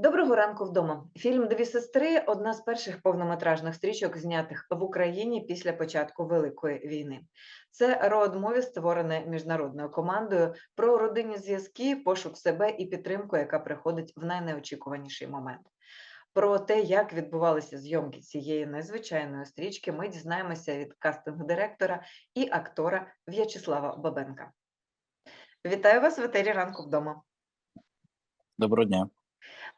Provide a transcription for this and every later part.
Доброго ранку вдома. Фільм Дві сестри одна з перших повнометражних стрічок, знятих в Україні після початку Великої війни. Це роад-мові, створене міжнародною командою про родинні зв'язки, пошук себе і підтримку, яка приходить в найнеочікуваніший момент. Про те, як відбувалися зйомки цієї незвичайної стрічки, ми дізнаємося від кастинг-директора і актора В'ячеслава Бабенка. Вітаю вас в етері ранку вдома. Доброго дня.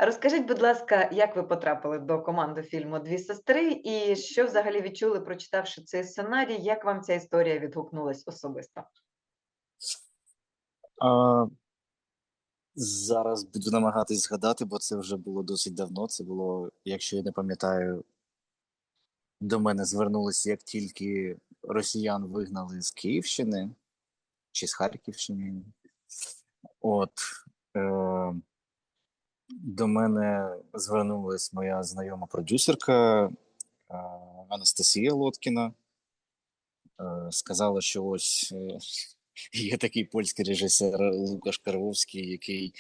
Розкажіть, будь ласка, як ви потрапили до команди фільму Дві сестри, і що взагалі відчули, прочитавши цей сценарій? Як вам ця історія відгукнулась особисто? А, зараз буду намагатись згадати, бо це вже було досить давно. Це було, якщо я не пам'ятаю, до мене звернулися, як тільки росіян вигнали з Київщини чи з Харківщини. От. Е, до мене звернулася моя знайома продюсерка е, Анастасія Лоткіна. Е, сказала, що ось е, є такий польський режисер Лукаш Карвовський, який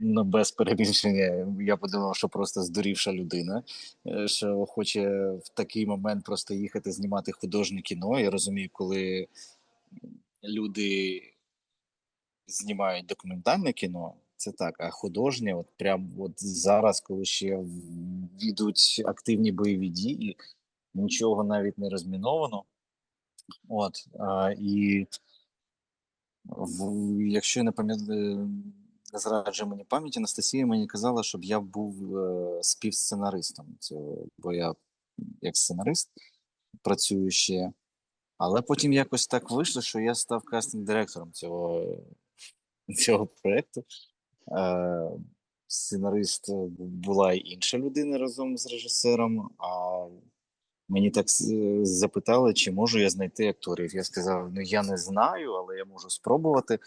ну, без перебільшення, я подумав, що просто здурівша людина, що хоче в такий момент просто їхати знімати художнє кіно. Я розумію, коли люди знімають документальне кіно, це так, а художнє, от прям от зараз, коли ще йдуть активні бойові дії, нічого навіть не розміновано. От, а, і в, якщо я не пам'ятаю, не зраджує мені пам'ять, Анастасія мені казала, щоб я був е, співсценаристом цього, бо я як сценарист працюю ще. Але потім якось так вийшло, що я став кастинг-директором цього, цього проєкту. Е, сценарист була і інша людина разом з режисером. А мені так е, запитали, чи можу я знайти акторів. Я сказав: ну я не знаю, але я можу спробувати.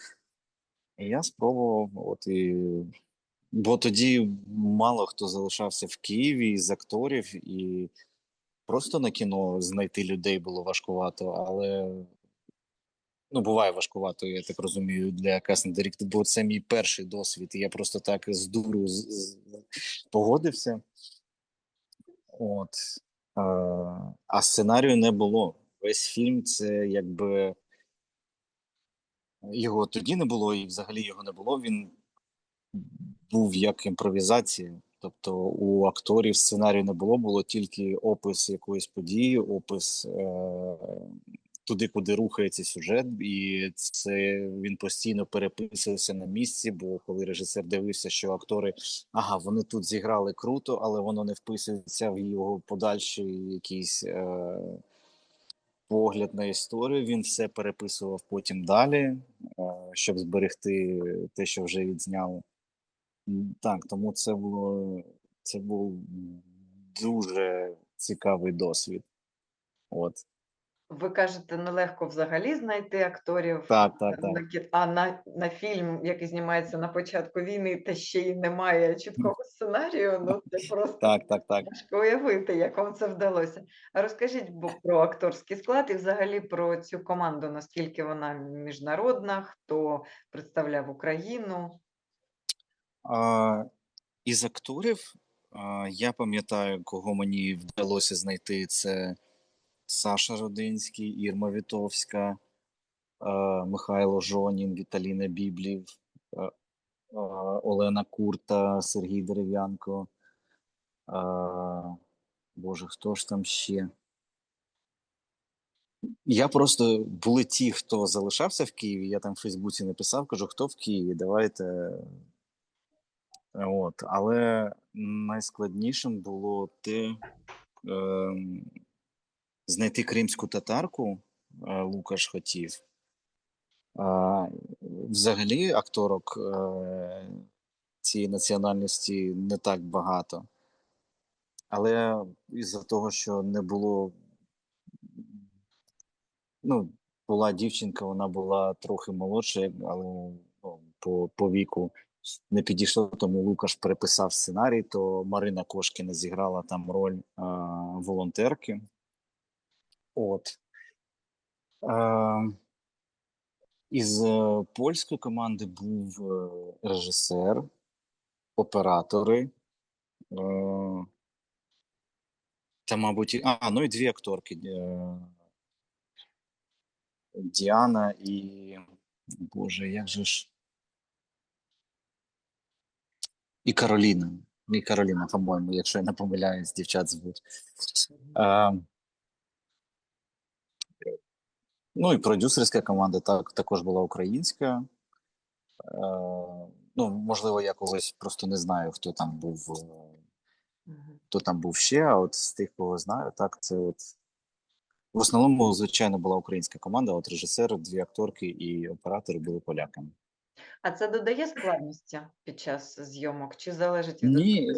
І я спробував. От і бо тоді мало хто залишався в Києві з акторів, і просто на кіно знайти людей було важкувато, але ну, буває важкувато, я так розумію, для директора бо це мій перший досвід. і Я просто так з дуру погодився. От. А, а сценарію не було. Весь фільм це якби його тоді не було, і взагалі його не було. Він був як імпровізація. Тобто у акторів сценарію не було, було тільки опис якоїсь події, опис е- туди, куди рухається сюжет, і це він постійно переписувався на місці. Бо коли режисер дивився, що актори ага, вони тут зіграли круто, але воно не вписується в його подальший якийсь е, погляд на історію. Він все переписував потім далі, е, щоб зберегти те, що вже відзняли. Так, тому це було це був дуже цікавий досвід. От. Ви кажете, нелегко взагалі знайти акторів, Так, так, на так. кі- а на, на фільм, який знімається на початку війни, та ще й немає чіткого сценарію. Ну це просто Так, так, так. важко уявити, як вам це вдалося. А розкажіть бо, про акторський склад і взагалі про цю команду, наскільки вона міжнародна, хто представляв Україну. А, із акторів а, я пам'ятаю, кого мені вдалося знайти. Це Саша Родинський, Ірма Вітовська, Михайло Жонін, Віталіна Біблів, а, а, Олена Курта, Сергій Дерев'янко. Боже, хто ж там ще? Я просто були ті, хто залишався в Києві. Я там в Фейсбуці написав, кажу, хто в Києві, давайте. От, але найскладнішим було те е, знайти кримську татарку. Е, Лукаш хотів. Е, взагалі, акторок е, цієї національності не так багато. Але із-за того, що не було. Ну, була дівчинка, вона була трохи молодша, але ну, по, по віку не підійшло, тому Лукаш переписав сценарій, то Марина Кошкіна зіграла там роль а, волонтерки. От. Із е, польської команди був е, режисер оператори. Е, та, мабуть, а, ну і дві акторки. Діана і. Боже, як же ж. І Кароліна. І Кароліна, по-моєму, якщо я не помиляюсь, дівчат звуть. Е, ну і продюсерська команда так, також була українська. Е, ну, можливо, я когось просто не знаю, хто там був, е, хто там був ще, а от з тих, кого знаю, так, це от. В основному, звичайно, була українська команда, от режисер, дві акторки і оператори були поляками. А це додає складності під час зйомок, чи залежить від Ні, е,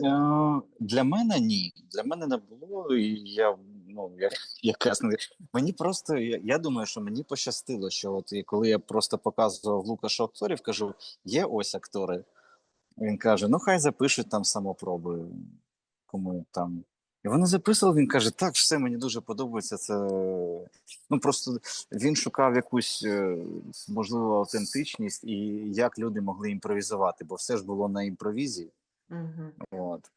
для мене ні. Для мене не було. І я ну як якраз не мені просто я, я думаю, що мені пощастило, що от і коли я просто показував Лукашу акторів, кажу, є ось актори. Він каже: ну хай запишуть там самопроби, кому там. І вони записували, він каже: так, все мені дуже подобається. Це ну просто він шукав якусь е, можливо автентичність і як люди могли імпровізувати, бо все ж було на імпровізі. Мгм. От.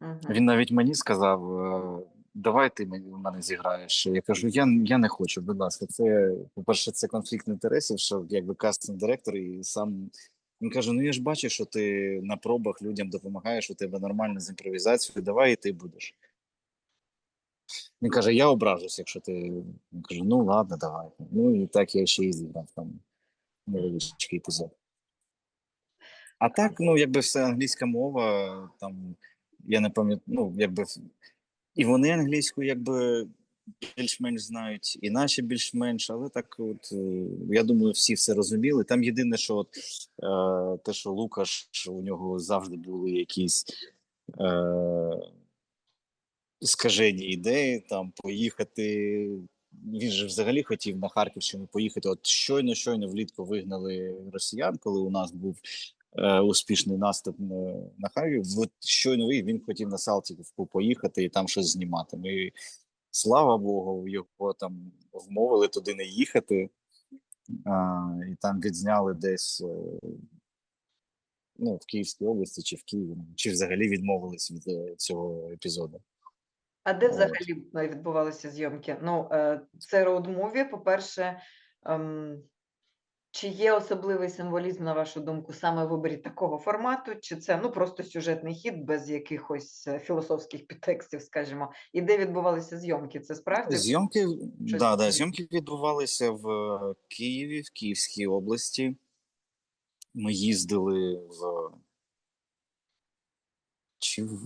Мгм. Він навіть мені сказав: е, давай ти в мене зіграєш. Я кажу, я, я не хочу, будь ласка. Це, по-перше, це конфлікт інтересів, що якби кастинг директор і сам. Він каже: Ну я ж бачу, що ти на пробах людям допомагаєш, у тебе нормально з імпровізацією, давай і ти будеш. Він каже: Я ображусь, якщо ти. Я кажу, ну ладно, давай. Ну і так я ще і зіграв там невеличкий епізод. А так, ну, якби все англійська мова, там, я не пам'ятаю, ну, якби і вони англійську, якби більш-менш знають, і наші більш-менш, але так, от е, я думаю, всі все розуміли. Там єдине, що от е, те, що Лукаш, що у нього завжди були якісь е, скажені ідеї, там поїхати. Він же взагалі хотів на Харківщину поїхати. От щойно, щойно влітку вигнали росіян, коли у нас був успішний наступ на, на Харків. От щойно він хотів на Салтівку поїхати і там щось знімати. Ми, слава Богу, його там вмовили туди не їхати, а, і там відзняли десь е, ну, в Київській області чи в Києві, чи взагалі відмовились від е, цього епізоду. А де взагалі е, відбувалися зйомки? Ну, е, це роуд-муві, по-перше, ем, чи є особливий символізм, на вашу думку, саме в виборі такого формату, чи це ну просто сюжетний хід без якихось е, філософських підтекстів, скажімо, і де відбувалися зйомки? Це справді Зйомки, щось да, да, зйомки відбувалися в е, Києві, в Київській області. Ми їздили в чи в,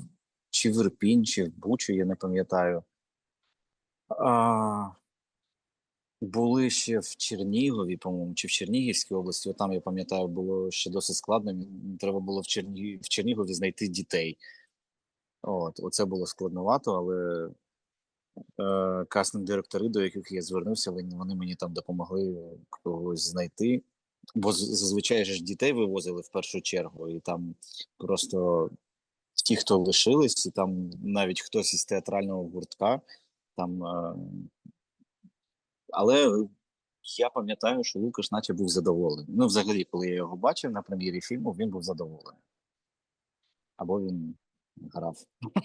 чи в Ірпінь, чи в Бучу, я не пам'ятаю. А, були ще в Чернігові, по-моєму, чи в Чернігівській області. Там, я пам'ятаю, було ще досить складно. Треба було в, Черні... в Чернігові знайти дітей. От, оце було складновато, але е, кастинг-директори, до яких я звернувся, вони мені там допомогли когось знайти. Бо зазвичай ж дітей вивозили в першу чергу, і там просто ті, хто лишились, і там навіть хтось із театрального гуртка. Там, е, але я пам'ятаю, що Лукаш наче був задоволений. Ну, взагалі, коли я його бачив на прем'єрі фільму, він був задоволений. Або він грав.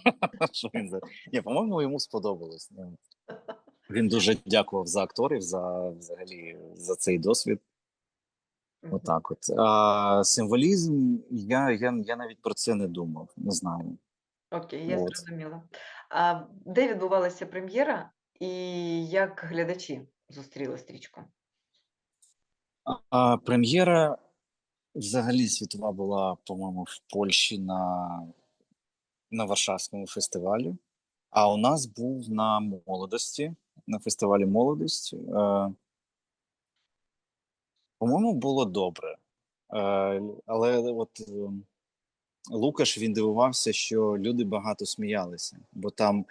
Що він. Ні, по-моєму, йому сподобалось. Ну, Він дуже дякував за акторів, за взагалі за цей досвід. Отак, от. А символізм, я, я, я навіть про це не думав, не знаю. Окей, я От. зрозуміла. А де відбувалася прем'єра і як глядачі зустріли стрічку? А прем'єра взагалі світова була, по-моєму, в Польщі на, на Варшавському фестивалі. А у нас був на молодості, на фестивалі Молодість. Е, по-моєму, було добре. Е, але от е, Лукаш він дивувався, що люди багато сміялися, бо там е,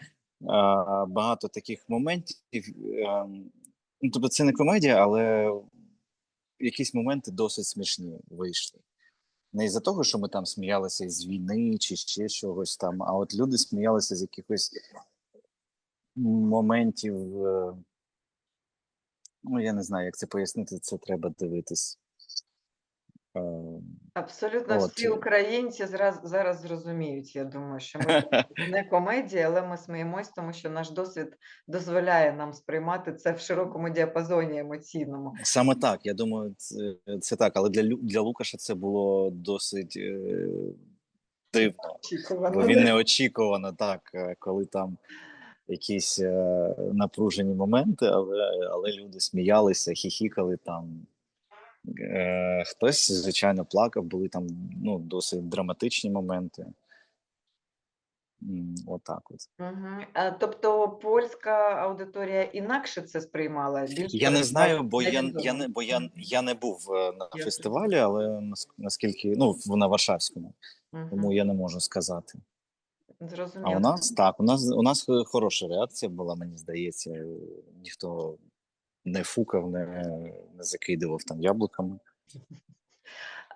багато таких моментів. Е, ну, тобто це не комедія, але якісь моменти досить смішні вийшли. Не із-за того, що ми там сміялися з війни чи ще чогось там, а от люди сміялися з якихось моментів. е, Ну, я не знаю, як це пояснити, це треба дивитись. Абсолютно От. всі українці зраз, зараз зрозуміють. Я думаю, що ми не комедія, але ми сміємось, тому що наш досвід дозволяє нам сприймати це в широкому діапазоні емоційному. Саме так, я думаю, це, це так, але для, для Лукаша це було досить е, дивно. Очікувано. Бо він неочікувано так, е, коли там якісь е, напружені моменти, але, але люди сміялися, хіхікали там. Е, хтось, звичайно, плакав, були там ну, досить драматичні моменти. Отак от. Мгм. А, тобто польська аудиторія інакше це сприймала? Більш Я не знаю, бо я, я не бо я, я не був е, на Я фестивалі, але наскільки ну на Варшавському, Мгм. тому я не можу сказати. А Зрозуміло. у нас так, у нас у нас е, хороша реакція була, мені здається. е, Ніхто не фукав, не, не закидував там яблуками.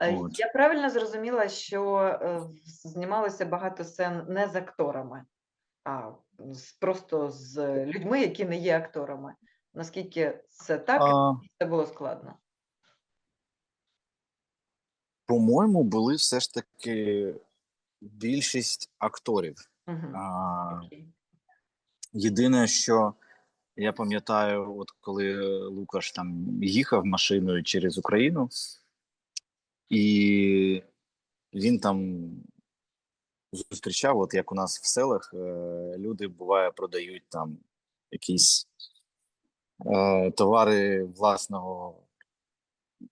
Е, От. Я правильно зрозуміла, що е, знімалося багато сцен не з акторами, а з, просто з людьми, які не є акторами. Наскільки це так, А, це було складно. по-моєму, були все ж таки більшість акторів. Мгм. А, Єдине, що я пам'ятаю, от коли Лукаш там їхав машиною через Україну, і він там зустрічав, от як у нас в селах, е, люди буває продають там якісь е, товари власного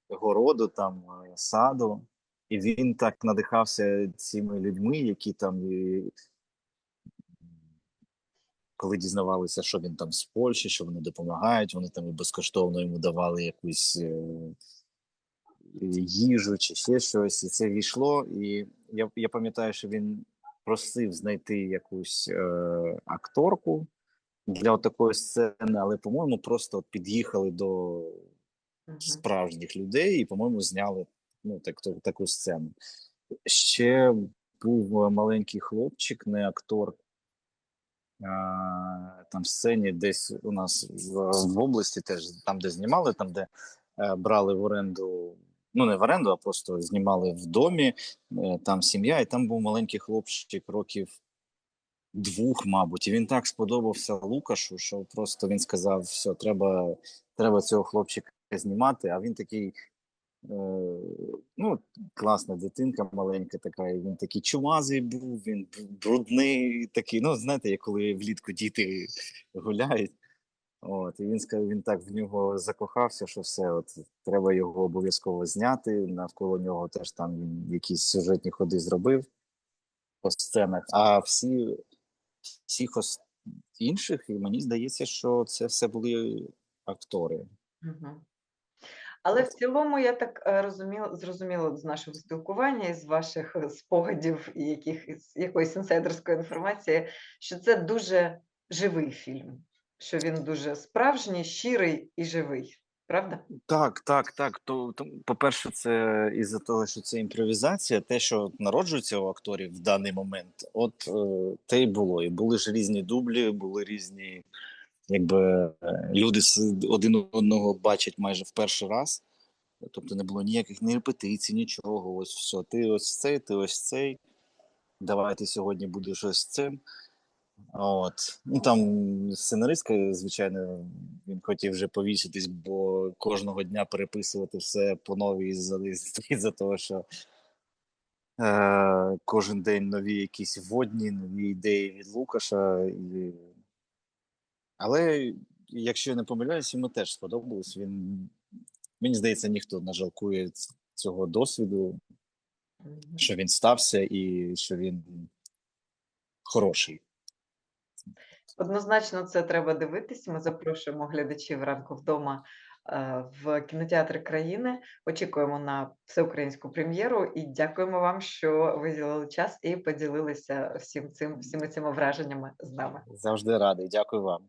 городу, там е, саду. І він так надихався цими людьми, які там коли дізнавалися, що він там з Польщі, що вони допомагають, вони там і безкоштовно йому давали якусь е, їжу чи ще щось, і це війшло. І я, я пам'ятаю, що він просив знайти якусь е, акторку для такої сцени, але, по-моєму, просто під'їхали до справжніх людей і, по-моєму, зняли ну, так, так, таку сцену. Ще був маленький хлопчик, не актор. Там сцені десь у нас в, в області, теж там, де знімали, там, де е, брали в оренду, ну не в оренду, а просто знімали в домі, е, там сім'я, і там був маленький хлопчик років двох, мабуть. І він так сподобався Лукашу, що просто він сказав: все, треба, треба цього хлопчика знімати. А він такий. Е, ну, класна дитинка маленька така, і він такий чумазий був, він брудний, такий. Ну, знаєте, як коли влітку діти гуляють. От, і він сказав, він так в нього закохався, що все, от треба його обов'язково зняти. Навколо нього теж там він якісь сюжетні ходи зробив по сценах. А всі всіх інших, і мені здається, що це все були актори. Мгм. Але в цілому я так е, розуміла, зрозуміла з нашого спілкування і з ваших е, спогадів і якихось якоїсь інсайдерської інформації, що це дуже живий фільм, що він дуже справжній, щирий і живий. Правда? Так, так, так. То, то по-перше, це із-за того, що це імпровізація, те, що народжується у акторів в даний момент, от е, те й було. І були ж різні дублі, були різні, якби е, люди один одного бачать майже в перший раз. Тобто не було ніяких ні репетицій, нічого. Ось все. Ти ось цей, ти ось цей. Давай ти сьогодні будеш ось цим. От. Ну там сценаристка, звичайно, він хотів вже повіситись, бо кожного дня переписувати все по новій із-за того, що е, кожен день нові якісь водні, нові ідеї від Лукаша. І... Але якщо я не помиляюсь, йому теж сподобалось. Він, мені здається, ніхто не жалкує цього досвіду, що він стався і що він хороший. Однозначно, це треба дивитись. Ми запрошуємо глядачів ранку вдома е, в кінотеатри країни. Очікуємо на всеукраїнську прем'єру і дякуємо вам, що виділили час і поділилися всім цим, всіми цими враженнями з нами. Завжди радий. Дякую вам.